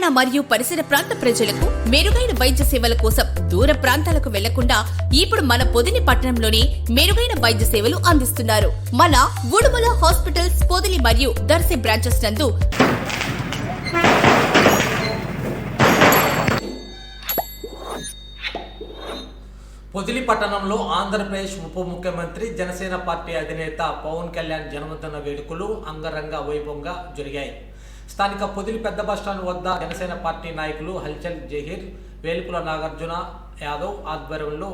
తెలంగాణ మరియు పరిసర ప్రాంత ప్రజలకు మెరుగైన వైద్య సేవల కోసం దూర ప్రాంతాలకు వెళ్ళకుండా ఇప్పుడు మన పొదిని పట్టణంలోనే మెరుగైన వైద్య సేవలు అందిస్తున్నారు. మన ఉడుమల హాస్పిటల్స్ పొదిలి మరియు దర్శి బ్రాంచెస్ నందు పొదిలి పట్టణంలో ఆంధ్రప్రదేశ్ ఉప ముఖ్యమంత్రి జనసేన పార్టీ అధినేత పవన్ కళ్యాణ్ జన్మదిన వేడుకలు అంగరంగ వైభవంగా జరిగాయి. స్థానిక పొదిలి పెద్ద బస్టాండ్ వద్ద జనసేన పార్టీ నాయకులు హల్చల్ జహీర్ వేలుపుల నాగార్జున యాదవ్ ఆధ్వర్యంలో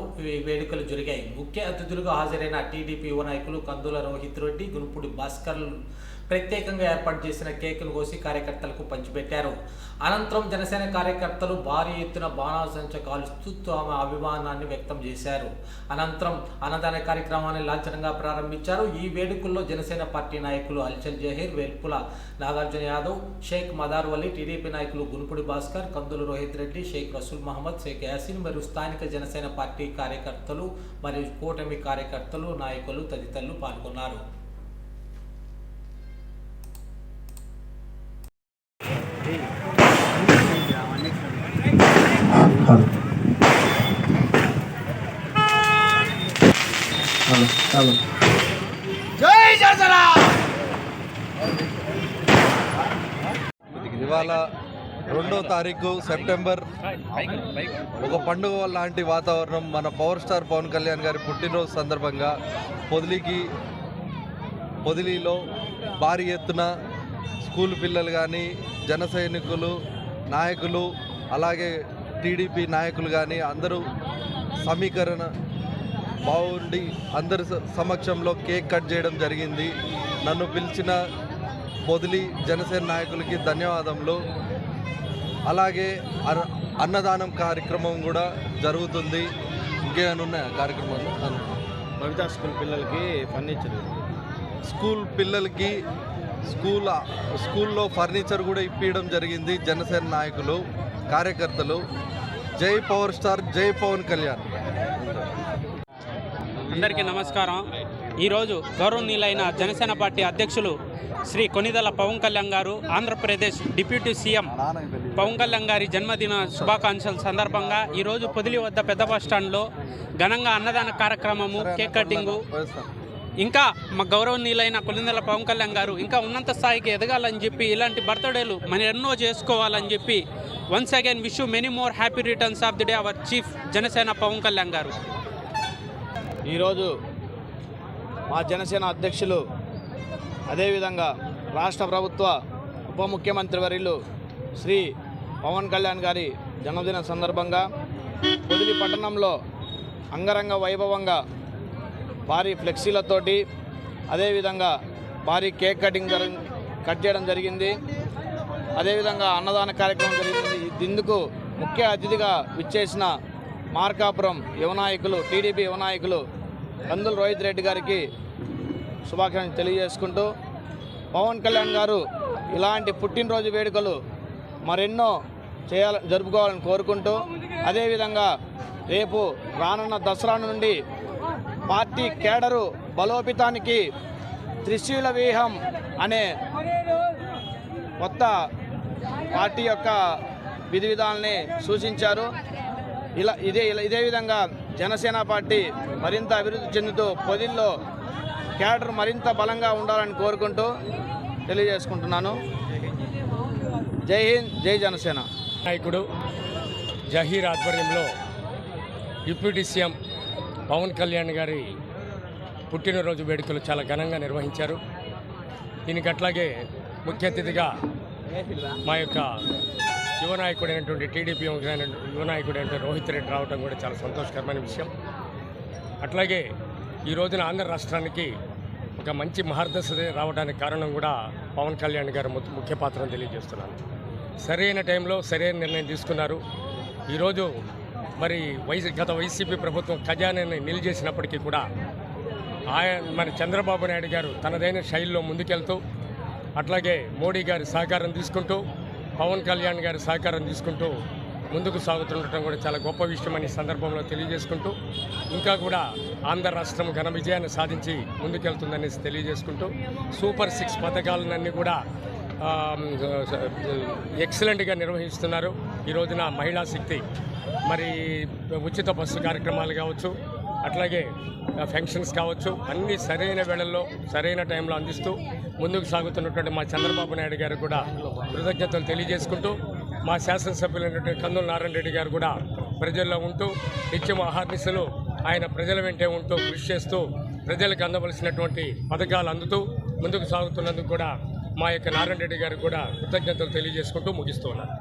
వేడుకలు జరిగాయి. ముఖ్య అతిథులుగా హాజరైన టీడీపీ యువ నాయకులు కందుల రోహిత్ రెడ్డి గునుపుడి భాస్కర్లు ప్రత్యేకంగా ఏర్పాటు చేసిన కేకులు కోసి కార్యకర్తలకు పంచిపెట్టారు. అనంతరం జనసేన కార్యకర్తలు భారీ ఎత్తున బాణాసంచ కాలుస్తూ తమ అభిమానాన్ని వ్యక్తం చేశారు. అనంతరం అన్నదాన కార్యక్రమాన్ని లాంఛనంగా ప్రారంభించారు. ఈ వేడుకల్లో జనసేన పార్టీ నాయకులు అల్చల్ జహీర్ వెల్పుల నాగార్జున యాదవ్ షేక్ మదార్ వలి టీడీపీ నాయకులు గునుపుడి భాస్కర్ కందులు రోహిత్ రెడ్డి షేక్ రసూల్ మహమ్మద్ షేక్ యాసిన్ మరియు స్థానిక జనసేన పార్టీ కార్యకర్తలు మరియు కూటమి కార్యకర్తలు నాయకులు తదితరులు పాల్గొన్నారు. ఇవాళ రెండో తారీఖు సెప్టెంబర్. ఒక పండుగ లాంటి వాతావరణం మన పవర్ స్టార్ పవన్ కళ్యాణ్ గారి పుట్టినరోజు సందర్భంగా పొదిలికి పొదిలిలో భారీ ఎత్తున స్కూల్ పిల్లలు కానీ జన సైనికులు నాయకులు అలాగే టీడీపీ నాయకులు కానీ అందరూ సమీకరణ బాగుండి అందరి సమక్షంలో కేక్ కట్ చేయడం జరిగింది. నన్ను పిలిచిన పొదిలి జనసేన నాయకులకి ధన్యవాదములు. అలాగే అన్నదానం కార్యక్రమం కూడా జరుగుతుంది. ఇంకేమైనా ఉన్నాయా కార్యక్రమాలు. బబితా స్కూల్ పిల్లలకి ఫర్నిచర్. స్కూల్ పిల్లలకి స్కూల్ స్కూల్లో ఫర్నిచర్ కూడా ఇప్పించడం జరిగింది జనసేన నాయకులు కార్యకర్తలు. జై పవర్ స్టార్ జై పవన్ కళ్యాణ్. అందరికీ నమస్కారం. ఈరోజు గౌరవనీయులైన జనసేన పార్టీ అధ్యక్షులు శ్రీ కొనిదల పవన్ కళ్యాణ్ గారు ఆంధ్రప్రదేశ్ డిప్యూటీ సీఎం పవన్ కళ్యాణ్ గారి జన్మదిన శుభాకాంక్షల సందర్భంగా ఈరోజు పొదిలి వద్ద పెద్ద బస్ స్టాండ్లో ఘనంగా అన్నదాన కార్యక్రమము కేక్ కటింగు ఇంకా మా గౌరవనీయులైన కొలిందల పవన్ కళ్యాణ్ గారు ఇంకా ఉన్నత స్థాయికి ఎదగాలని చెప్పి ఇలాంటి బర్త్డేలు మన ఎన్నో చేసుకోవాలని చెప్పి once again wish many more happy returns of the day our chief Janasena Pawan Kalyan garu. ఈరోజు మా జనసేన అధ్యక్షులు అదేవిధంగా రాష్ట్ర ప్రభుత్వ ఉప ముఖ్యమంత్రి వర్యులు శ్రీ పవన్ కళ్యాణ్ గారి జన్మదిన సందర్భంగా పొదిలి పట్టణంలో అంగరంగ వైభవంగా భారీ ఫ్లెక్సీలతోటి అదేవిధంగా భారీ కేక్ కటింగ్ కట్ చేయడం జరిగింది. అదేవిధంగా అన్నదాన కార్యక్రమం జరిగింది. ఇందుకు ముఖ్య అతిథిగా విచ్చేసిన మార్కాపురం యువనాయకులు టీడీపీ యువనాయకులు కందుల రోహిత్ రెడ్డి గారికి శుభాకాంక్షలు తెలియజేసుకుంటూ పవన్ కళ్యాణ్ గారు ఇలాంటి పుట్టినరోజు వేడుకలు మరెన్నో చేయాల జరుపుకోవాలని కోరుకుంటూ అదేవిధంగా రేపు రానున్న దసరా నుండి పార్టీ కేడరు బలోపేతానికి త్రిశూల వ్యూహం అనే కొత్త పార్టీ యొక్క విధి విధాలని సూచించారు. ఇలా ఇదే ఇలా ఇదే విధంగా జనసేన పార్టీ మరింత అభివృద్ధి చెందుతూ పొదిల్లో క్యాడర్ మరింత బలంగా ఉండాలని కోరుకుంటూ తెలియజేసుకుంటున్నాను. జై హింద్ జై జనసేన. నాయకుడు జహీర్ ఆధ్వర్యంలో డిప్యూటీ సీఎం పవన్ కళ్యాణ్ గారి పుట్టినరోజు వేడుకలు చాలా ఘనంగా నిర్వహించారు. దీనికి అట్లాగే ముఖ్య అతిథిగా మా యొక్క యువ నాయకుడైనటువంటి టీడీపీ యువ నాయకుడైనటువంటి రోహిత్ రెడ్డి రావడం కూడా చాలా సంతోషకరమైన విషయం. అట్లాగే ఈ రోజున ఆంధ్ర రాష్ట్రానికి ఒక మంచి మహర్దశ రావడానికి కారణం కూడా పవన్ కళ్యాణ్ గారు ము- ముఖ్య పాత్రను తెలియజేస్తున్నాను సరైన టైంలో సరైన నిర్ణయం తీసుకున్నారు. ఈరోజు మరి వైసీ గత వైసీపీ ప్రభుత్వం ఖజానాని నిలిచేసినప్పటికీ కూడా ఆయన మరి చంద్రబాబు నాయుడు గారు తనదైన శైలిలో ముందుకెళ్తూ అట్లాగే మోడీ గారి సహకారం తీసుకుంటూ పవన్ కళ్యాణ్ గారి సహకారం తీసుకుంటూ ముందుకు సాగుతుండటం కూడా చాలా గొప్ప విషయం సందర్భంలో తెలియజేసుకుంటూ ఇంకా కూడా ఆంధ్ర రాష్ట్రం ఘన విజయాన్ని సాధించి ముందుకెళ్తుందనేసి తెలియజేసుకుంటూ సూపర్ సిక్స్ పథకాలన్నీ కూడా ఎక్సలెంట్గా నిర్వహిస్తున్నారు. ఈ రోజున మహిళా శక్తి మరి ఉచిత బస్సు కార్యక్రమాలు కావచ్చు అట్లాగే ఫంక్షన్స్ కావచ్చు అన్ని సరైన వేళల్లో సరైన టైంలో అందిస్తూ ముందుకు సాగుతున్నటువంటి మా చంద్రబాబు నాయుడు గారు కూడా కృతజ్ఞతలు తెలియజేసుకుంటూ మా శాసనసభ్యులైనటువంటి కందుల నారాయణ రెడ్డి గారు కూడా ప్రజల్లో ఉంటూ నిత్యం ఆహార్నిశలు ఆయన ప్రజల వెంటే ఉంటూ కృషి చేస్తూ ప్రజలకు అందవలసినటువంటి పథకాలు అందుతూ ముందుకు సాగుతున్నందుకు కూడా మా యొక్క నారాయణ రెడ్డి గారికి కూడా కృతజ్ఞతలు తెలియజేసుకుంటూ ముగిస్తూ ఉన్నాను.